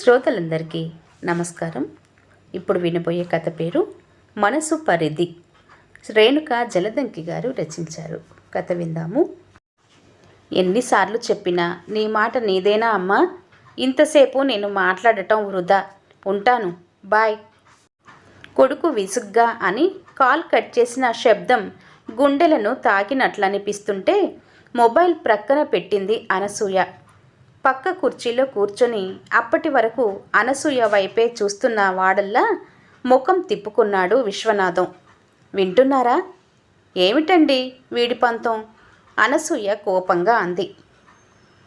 శ్రోతలందరికీ నమస్కారం. ఇప్పుడు వినబోయే కథ పేరు మనసు పరిధి. రేణుక జలదంకి గారు రచించారు. కథ విందాము. ఎన్నిసార్లు చెప్పినా నీ మాట నీదేనా అమ్మా? ఇంతసేపు నేను మాట్లాడటం వృధా. ఉంటాను. బాయ్. కొడుకు విసుగ్గా అని కాల్ కట్ చేసిన శబ్దం గుండెలను తాకినట్లనిపిస్తుంటే మొబైల్ ప్రక్కన పెట్టింది అనసూయ. పక్క కుర్చీలో కూర్చొని అప్పటి వరకు అనసూయ వైపే చూస్తున్న వాడల్లా ముఖం తిప్పుకున్నాడు విశ్వనాథం. వింటున్నారా? ఏమిటండి వీడి పంతం? అనసూయ కోపంగా అంది.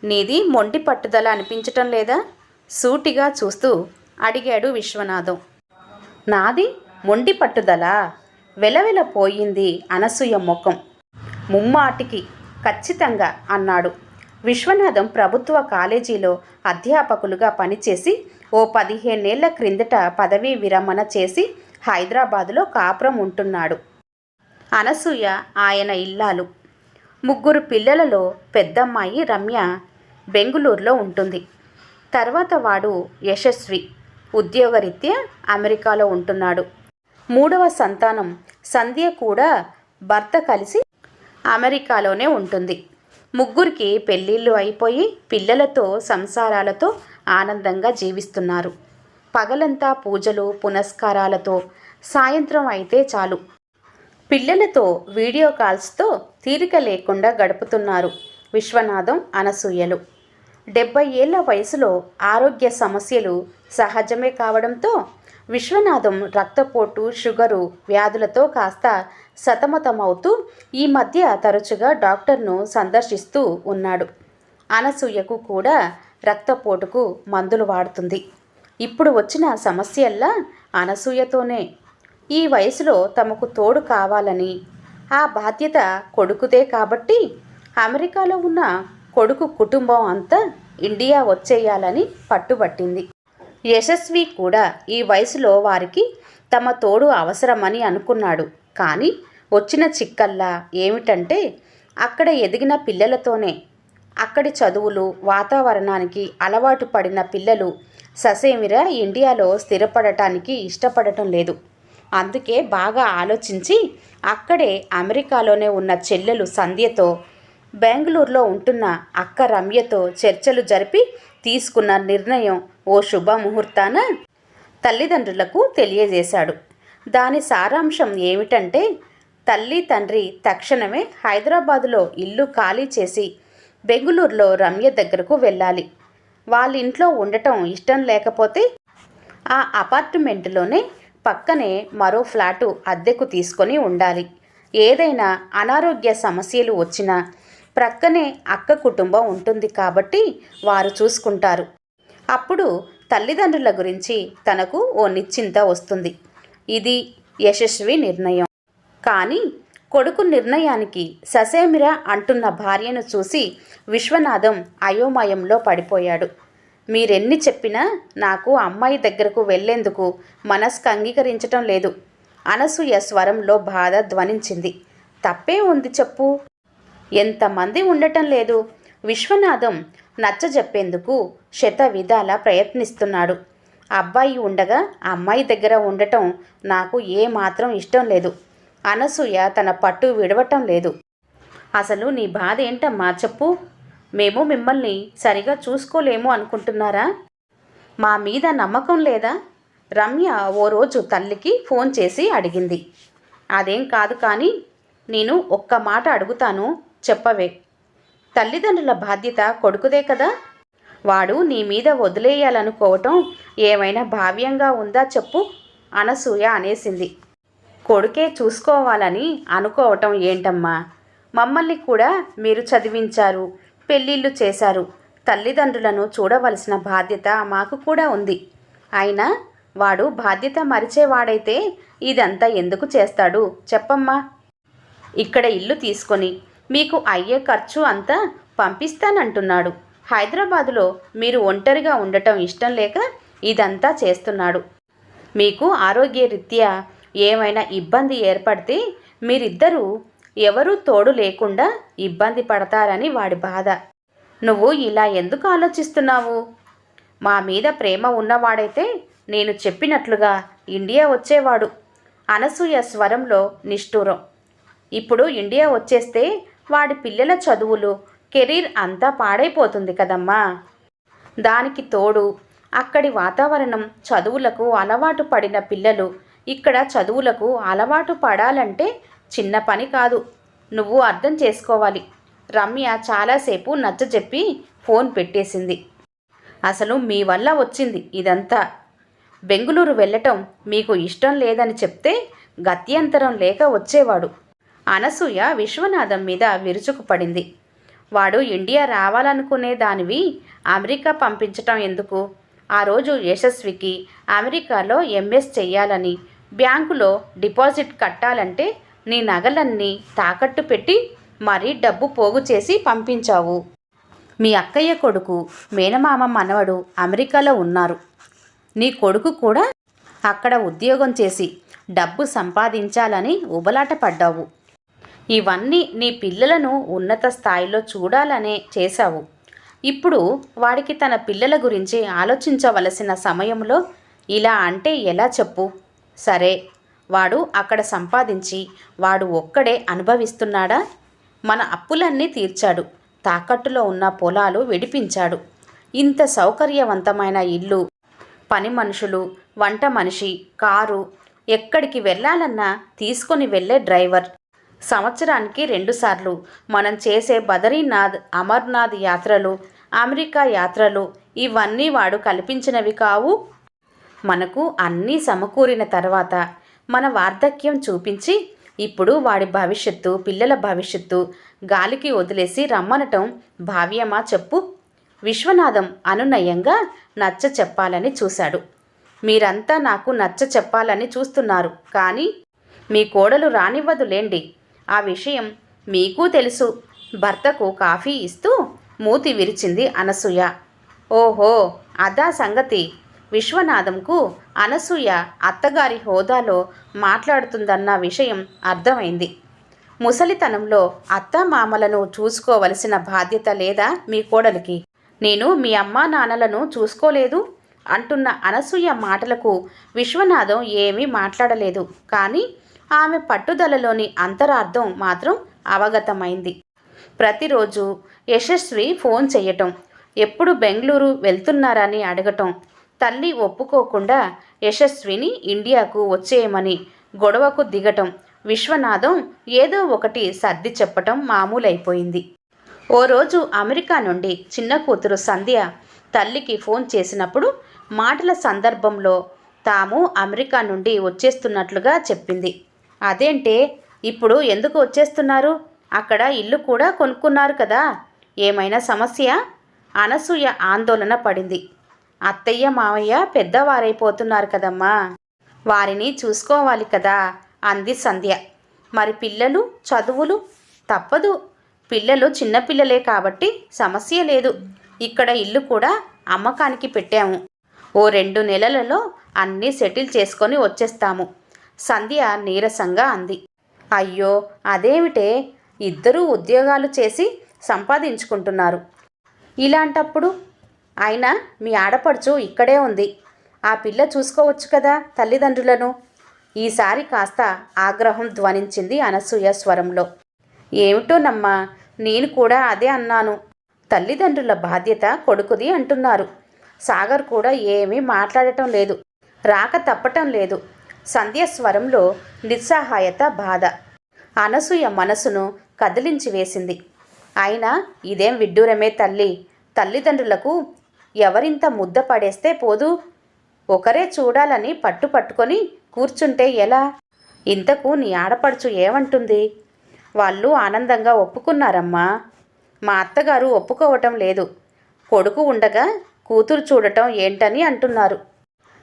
నీది మొండి పట్టుదల అనిపించటం లేదా? సూటిగా చూస్తూ అడిగాడు విశ్వనాథం. నాది మొండి పట్టుదల. వెలవెలపోయింది అనసూయ ముఖం. ముమ్మాటికి ఖచ్చితంగా అన్నాడు. విశ్వనాథం ప్రభుత్వ కాలేజీలో అధ్యాపకులుగా పనిచేసి ఓ పదిహేనేళ్ళ క్రిందట పదవీ విరమణ చేసి హైదరాబాదులో కాపురం ఉంటున్నాడు. అనసూయ ఆయన ఇల్లాలు. ముగ్గురు పిల్లలలో పెద్దమ్మాయి రమ్య బెంగుళూరులో ఉంటుంది. తర్వాత వాడు యశస్వి. ఉద్యోగరీత్యా అమెరికాలో ఉంటున్నాడు. మూడవ సంతానం సంధ్య కూడా భర్త కలిసి అమెరికాలోనే ఉంటుంది. ముగ్గురికి పెళ్ళిళ్ళు అయిపోయి పిల్లలతో సంసారాలతో ఆనందంగా జీవిస్తున్నారు. పగలంతా పూజలు పునస్కారాలతో సాయంత్రం అయితే చాలు. పిల్లలతో వీడియో కాల్స్తో తీరిక లేకుండా గడుపుతున్నారు విశ్వనాథం అనసూయలు. డెబ్బై ఏళ్ళ వయసులో ఆరోగ్య సమస్యలు సహజమే కావడంతో విశ్వనాథం రక్తపోటు షుగరు వ్యాధులతో కాస్త సతమతమవుతూ ఈ మధ్య తరచుగా డాక్టర్ను సందర్శిస్తూ ఉన్నాడు. అనసూయకు కూడా రక్తపోటుకు మందులు వాడుతుంది. ఇప్పుడు వచ్చిన సమస్యల్లా అనసూయతోనే. ఈ వయసులో తమకు తోడు కావాలని ఆ బాధ్యత కొడుకుదే కాబట్టి అమెరికాలో ఉన్న కొడుకు కుటుంబం అంతా ఇండియా వచ్చేయాలని పట్టుబట్టింది. యశస్వి కూడా ఈ వయసులో వారికి తమ తోడు అవసరమని అనుకున్నాడు. కానీ వచ్చిన చిక్కల్లా ఏమిటంటే అక్కడ ఎదిగిన పిల్లలతోనే అక్కడి చదువులు వాతావరణానికి అలవాటు పడిన పిల్లలు ససేమిరా ఇండియాలో స్థిరపడటానికి ఇష్టపడటం లేదు. అందుకే బాగా ఆలోచించి అక్కడే అమెరికాలోనే ఉన్న చెల్లెలు సంధ్యతో బెంగళూరులో ఉంటున్న అక్క రమ్యతో చర్చలు జరిపి తీసుకున్న నిర్ణయం ఓ శుభముహూర్తాన తల్లిదండ్రులకు తెలియజేశాడు. దాని సారాంశం ఏమిటంటే తల్లి తండ్రి తక్షణమే హైదరాబాదులో ఇల్లు ఖాళీ చేసి బెంగుళూరులో రమ్య దగ్గరకు వెళ్ళాలి. వాళ్ళ ఇంట్లో ఉండటం ఇష్టం లేకపోతే ఆ అపార్ట్మెంటులోనే పక్కనే మరో ఫ్లాటు అద్దెకు తీసుకొని ఉండాలి. ఏదైనా అనారోగ్య సమస్యలు వచ్చినా ప్రక్కనే అక్క కుటుంబం ఉంటుంది కాబట్టి వారు చూసుకుంటారు. అప్పుడు తల్లిదండ్రుల గురించి తనకు ఓ నిశ్చింత వస్తుంది. ఇది యశస్వి నిర్ణయం. కానీ కొడుకు నిర్ణయానికి ససేమిరా అంటున్న భార్యను చూసి విశ్వనాథం అయోమయంలో పడిపోయాడు. మీరెన్ని చెప్పినా నాకు అమ్మాయి దగ్గరకు వెళ్ళేందుకు మనస్కు అంగీకరించటం లేదు. అనసూయ స్వరంలో బాధ ధ్వనించింది. తప్పే ఉంది చెప్పు. ఎంతమంది ఉండటం లేదు. విశ్వనాథం నచ్చజెప్పేందుకు శత విధాల ప్రయత్నిస్తున్నాడు. అబ్బాయి ఉండగా అమ్మాయి దగ్గర ఉండటం నాకు ఏమాత్రం ఇష్టం లేదు. అనసూయ తన పట్టు విడవటం లేదు. అసలు నీ బాధ ఏంటమ్మా చెప్పు. మేము మిమ్మల్ని సరిగా చూసుకోలేము అనుకుంటున్నారా? మా మీద నమ్మకం లేదా? రమ్య ఓ రోజు తల్లికి ఫోన్ చేసి అడిగింది. అదేం కాదు కానీ నేను ఒక్క మాట అడుగుతాను చెప్పవే. తల్లిదండ్రుల బాధ్యత కొడుకుదే కదా. వాడు నీ మీద వదిలేయాలనుకోవటం ఏమైనా భావ్యంగా ఉందా చెప్పు అనసూయ అనేసింది. కొడుకే చూసుకోవాలని అనుకోవటం ఏంటమ్మా? మమ్మల్ని కూడా మీరు చదివించారు పెళ్ళిళ్ళు చేశారు. తల్లిదండ్రులను చూడవలసిన బాధ్యత మాకు కూడా ఉంది. అయినా వాడు బాధ్యత మరిచేవాడైతే ఇదంతా ఎందుకు చేస్తాడు చెప్పమ్మా. ఇక్కడ ఇల్లు తీసుకొని మీకు అయ్యే ఖర్చు అంతా పంపిస్తానంటున్నాడు. హైదరాబాదులో మీరు ఒంటరిగా ఉండటం ఇష్టం లేక ఇదంతా చేస్తున్నాడు. మీకు ఆరోగ్యరీత్యా ఏమైనా ఇబ్బంది ఏర్పడితే మీరిద్దరూ ఎవరూ తోడు లేకుండా ఇబ్బంది పడతారని వాడి బాధ. నువ్వు ఇలా ఎందుకు ఆలోచిస్తున్నావు? మా మీద ప్రేమ ఉన్నవాడైతే నేను చెప్పినట్లుగా ఇండియా వచ్చేవాడు. అనసూయ స్వరంలో నిష్ఠూరం. ఇప్పుడు ఇండియా వచ్చేస్తే వాడి పిల్లల చదువులు కెరీర్ అంతా పాడైపోతుంది కదమ్మా. దానికి తోడు అక్కడి వాతావరణం చదువులకు అలవాటు పడిన పిల్లలు ఇక్కడ చదువులకు అలవాటు పడాలంటే చిన్న పని కాదు. నువ్వు అర్థం చేసుకోవాలి. రమ్య చాలాసేపు నచ్చజెప్పి ఫోన్ పెట్టేసింది. అసలు మీ వల్ల వచ్చింది ఇదంతా. బెంగుళూరు వెళ్ళటం మీకు ఇష్టం లేదని చెప్తే గత్యంతరం లేక వచ్చేవాడు. అనసూయ విశ్వనాథం మీద విరుచుకుపడింది. వాడు ఇండియా రావాలనుకునే దానివి అమెరికా పంపించటం ఎందుకు? ఆ రోజు యశస్వికి అమెరికాలో ఎంఎస్ చెయ్యాలని బ్యాంకులో డిపాజిట్ కట్టాలంటే నీ నగలన్నీ తాకట్టు పెట్టి మరీ డబ్బు పోగు చేసి పంపించావు. మీ అక్కయ్య కొడుకు మేనమామ మనవడు అమెరికాలో ఉన్నారు. నీ కొడుకు కూడా అక్కడ ఉద్యోగం చేసి డబ్బు సంపాదించాలని ఉబలాట పడ్డావు ఇవన్నీ నీ పిల్లలను ఉన్నత స్థాయిలో చూడాలనే చేశావు. ఇప్పుడు వాడికి తన పిల్లల గురించి ఆలోచించవలసిన సమయంలో ఇలా అంటే ఎలా చెప్పు? సరే వాడు అక్కడ సంపాదించి వాడు ఒక్కడే అనుభవిస్తున్నాడా? మన అప్పులన్నీ తీర్చాడు. తాకట్టులో ఉన్న పొలాలు విడిపించాడు. ఇంత సౌకర్యవంతమైన ఇల్లు పని మనుషులు వంట మనిషి కారు ఎక్కడికి వెళ్ళాలన్నా తీసుకొని వెళ్ళే డ్రైవర్. సంవత్సరానికి రెండుసార్లు మనం చేసే బదరీనాథ్ అమర్నాథ్ యాత్రలు అమెరికా యాత్రలు ఇవన్నీ వాడు కల్పించినవి కావు. మనకు అన్నీ సమకూరిన తర్వాత మన వార్ధక్యం చూపించి ఇప్పుడు వాడి భవిష్యత్తు పిల్లల భవిష్యత్తు గాలికి వదిలేసి రమ్మనటం భావ్యమా చెప్పు? విశ్వనాథం అనునయంగా నచ్చ చెప్పాలని చూశాడు. మీరంతా నాకు నచ్చ చెప్పాలని చూస్తున్నారు. కానీ మీ కోడలు రానివ్వదులేండి. ఆ విషయం మీకు తెలుసు. భర్తకు కాఫీ ఇస్తూ మూతి విరిచింది అనసూయ. ఓహో అదా సంగతి. విశ్వనాథంకు అనసూయ అత్తగారి హోదాలో మాట్లాడుతుందన్న విషయం అర్థమైంది. ముసలితనంలో అత్త మామలను చూసుకోవలసిన బాధ్యత లేదా మీ కోడలికి? నేను మీ అమ్మా నాన్నలను చూసుకోలేదు అంటున్న అనసూయ మాటలకు విశ్వనాథం ఏమీ మాట్లాడలేదు. కానీ ఆమె పట్టుదలలోని అంతరార్థం మాత్రం అవగతమైంది. ప్రతిరోజు యశస్వి ఫోన్ చేయటం ఎప్పుడు బెంగళూరు వెళ్తున్నారని అడగటం తల్లి ఒప్పుకోకుండా యశస్విని ఇండియాకు వచ్చేయమని గొడవకు దిగటం విశ్వనాథం ఏదో ఒకటి సర్ది చెప్పటం మామూలైపోయింది. ఓ రోజు అమెరికా నుండి చిన్న కూతురు సంధ్య తల్లికి ఫోన్ చేసినప్పుడు మాటల సందర్భంలో తాము అమెరికా నుండి వచ్చేస్తున్నట్లుగా చెప్పింది. అదేంటే ఇప్పుడు ఎందుకు వచ్చేస్తున్నారు? అక్కడ ఇల్లు కూడా కొనుక్కున్నారు కదా. ఏమైనా సమస్య? అనసూయ ఆందోళన పడింది. అత్తయ్య మావయ్య పెద్దవారైపోతున్నారు కదమ్మా. వారిని చూసుకోవాలి కదా అంది సంధ్య. మరి పిల్లలు చదువులు? తప్పదు. పిల్లలు చిన్నపిల్లలే కాబట్టి సమస్య లేదు. ఇక్కడ ఇల్లు కూడా అమ్మకానికి పెట్టాము. ఓ రెండు నెలలలో అన్నీ సెటిల్ చేసుకొని వచ్చేస్తాము. సంధ్య నీరసంగా అంది. అయ్యో అదేమిటే? ఇద్దరూ ఉద్యోగాలు చేసి సంపాదించుకుంటున్నారు. ఇలాంటప్పుడు అయినా మీ ఆడపడుచు ఇక్కడే ఉంది. ఆ పిల్ల చూసుకోవచ్చు కదా తల్లిదండ్రులను. ఈసారి కాస్త ఆగ్రహం ధ్వనించింది అనసూయ స్వరంలో. ఏమిటోనమ్మా నేను కూడా అదే అన్నాను. తల్లిదండ్రుల బాధ్యత కొడుకుది అంటున్నారు. సాగర్ కూడా ఏమీ మాట్లాడటం లేదు. రాక తప్పటం లేదు. సంధ్య స్వరంలో నిస్సహాయత బాధ. అనసూయ మనసును కదిలించి వేసింది. అయినా ఇదేం విడ్డూరమే తల్లి. తల్లిదండ్రులకు ఎవరింత ముద్ద పడేస్తే పోదు. ఒకరే చూడాలని పట్టు పట్టుకొని కూర్చుంటే ఎలా? ఇంతకు నీ ఆడపడుచు ఏమంటుంది? వాళ్ళు ఆనందంగా ఒప్పుకున్నారమ్మా. మా అత్తగారు ఒప్పుకోవటం లేదు. కొడుకు ఉండగా కూతురు చూడటం ఏంటని అంటున్నారు.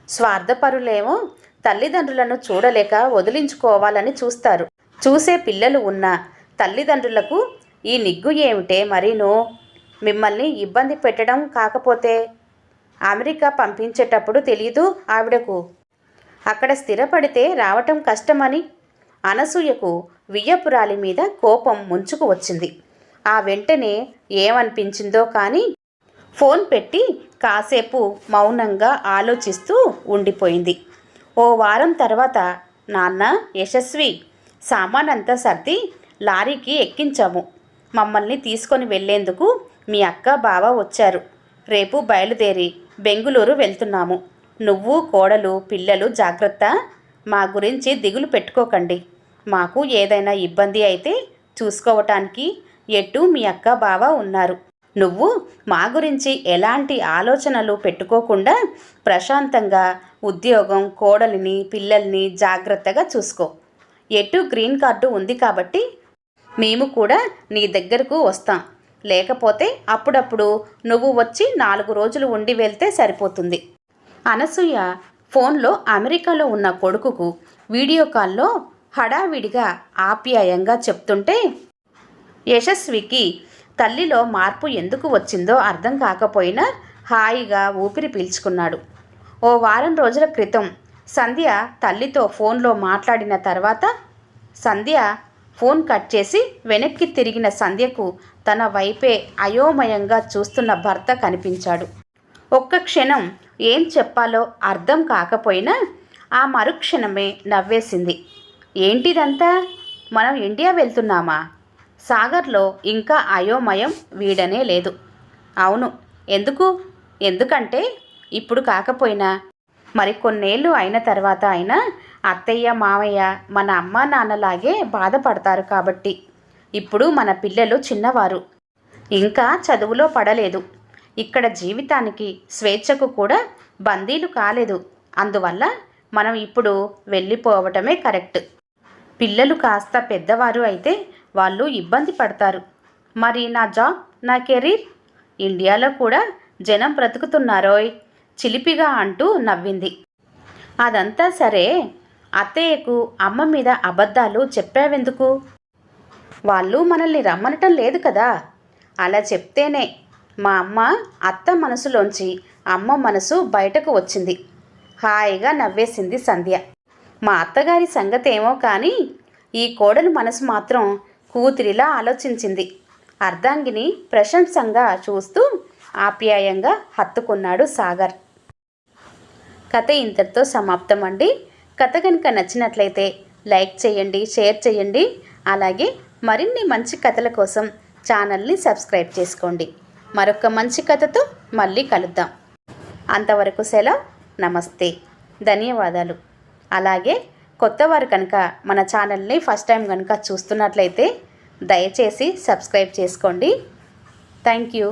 స్వార్థపరులేమో తల్లిదండ్రులను చూడలేక వదిలించుకోవాలని చూస్తారు. చూసే పిల్లలు ఉన్న తల్లిదండ్రులకు ఈ నిగ్గు ఏమిటే మరీను? మిమ్మల్ని ఇబ్బంది పెట్టడం కాకపోతే అమెరికా పంపించేటప్పుడు తెలియదు ఆవిడకు. అక్కడ స్థిరపడితే రావటం కష్టమని అనసూయకు వియ్యపురాలి మీద కోపం ముంచుకు వచ్చింది. ఆ వెంటనే ఏమనిపించిందో కానీ ఫోన్ పెట్టి కాసేపు మౌనంగా ఆలోచిస్తూ ఉండిపోయింది. ఓ వారం తర్వాత నాన్న యశస్వి సామానంతా సర్ది లారీకి ఎక్కించాము. మమ్మల్ని తీసుకొని వెళ్ళేందుకు మీ అక్క బావ వచ్చారు. రేపు బయలుదేరి బెంగుళూరు వెళ్తున్నాము. నువ్వు కోడలు పిల్లలు జాగ్రత్త. మా గురించి దిగులు పెట్టుకోకండి. మాకు ఏదైనా ఇబ్బంది అయితే చూసుకోవటానికి ఎటు మీ అక్క బావ ఉన్నారు. నువ్వు మా గురించి ఎలాంటి ఆలోచనలు పెట్టుకోకుండా ప్రశాంతంగా ఉద్యోగం కోడలిని పిల్లల్ని జాగ్రత్తగా చూసుకో. ఎటు గ్రీన్ కార్డు ఉంది కాబట్టి మేము కూడా నీ దగ్గరకు వస్తాం. లేకపోతే అప్పుడప్పుడు నువ్వు వచ్చి నాలుగు రోజులు ఉండి వెళ్తే సరిపోతుంది. అనసూయ ఫోన్లో అమెరికాలో ఉన్న కొడుకుకు వీడియో కాల్లో హడావిడిగా ఆప్యాయంగా చెప్తుంటే యశస్వికి తల్లిలో మార్పు ఎందుకు వచ్చిందో అర్థం కాకపోయినా హాయిగా ఊపిరి పీల్చుకున్నాడు. ఓ వారం రోజుల క్రితం సంధ్య తల్లితో ఫోన్లో మాట్లాడిన తర్వాత సంధ్య ఫోన్ కట్ చేసి వెనక్కి తిరిగిన సంధ్యకు తన వైపే అయోమయంగా చూస్తున్న భర్త కనిపించాడు. ఒక్క క్షణం ఏం చెప్పాలో అర్థం కాకపోయినా ఆ మరుక్షణమే నవ్వేసింది. ఏంటిదంతా? మనం ఇండియా వెళ్తున్నామా? సాగర్లో ఇంకా అయోమయం వీడనే లేదు. అవును ఎందుకు? ఎందుకంటే ఇప్పుడు కాకపోయినా మరి కొన్నేళ్ళు అయిన తర్వాత అయినా అత్తయ్య మామయ్య మన అమ్మ నాన్నలాగే బాధపడతారు కాబట్టి. ఇప్పుడు మన పిల్లలు చిన్నవారు. ఇంకా చదువులో పడలేదు. ఇక్కడ జీవితానికి స్వేచ్ఛకు కూడా బందీలు కాలేదు. అందువల్ల మనం ఇప్పుడు వెళ్ళిపోవటమే కరెక్ట్. పిల్లలు కాస్త పెద్దవారు అయితే వాళ్ళు ఇబ్బంది పడతారు. మరి నా జాబ్ నా కెరీర్? ఇండియాలో కూడా జనం బ్రతుకుతున్నారోయ్? చిలిపిగా అంటూ నవ్వింది. అదంతా సరే అత్తయ్యకు అమ్మ మీద అబద్ధాలు చెప్పావెందుకు? వాళ్ళు మనల్ని రమ్మనటం లేదు కదా? అలా చెప్తేనే మా అమ్మ అత్త మనసులోంచి అమ్మ మనసు బయటకు వచ్చింది. హాయిగా నవ్వేసింది సంధ్య. మా అత్తగారి సంగతి ఏమో కానీ ఈ కోడలు మనసు మాత్రం కూతురిలా ఆలోచించింది. అర్ధాంగిని ప్రశంసంగా చూస్తూ ఆప్యాయంగా హత్తుకున్నాడు సాగర్. కథ ఇంతటితో సమాప్తం అండి. కథ కనుక నచ్చినట్లయితే లైక్ చేయండి షేర్ చేయండి. అలాగే మరిన్ని మంచి కథల కోసం ఛానల్ని సబ్స్క్రైబ్ చేసుకోండి. మరొక మంచి కథతో మళ్ళీ కలుద్దాం. అంతవరకు సెలవు. నమస్తే. ధన్యవాదాలు. అలాగే కొత్తవారు కనుక మన ఛానల్ని ఫస్ట్ టైం కనుక చూస్తున్నట్లయితే దయచేసి సబ్స్క్రైబ్ చేసుకోండి. Thank you.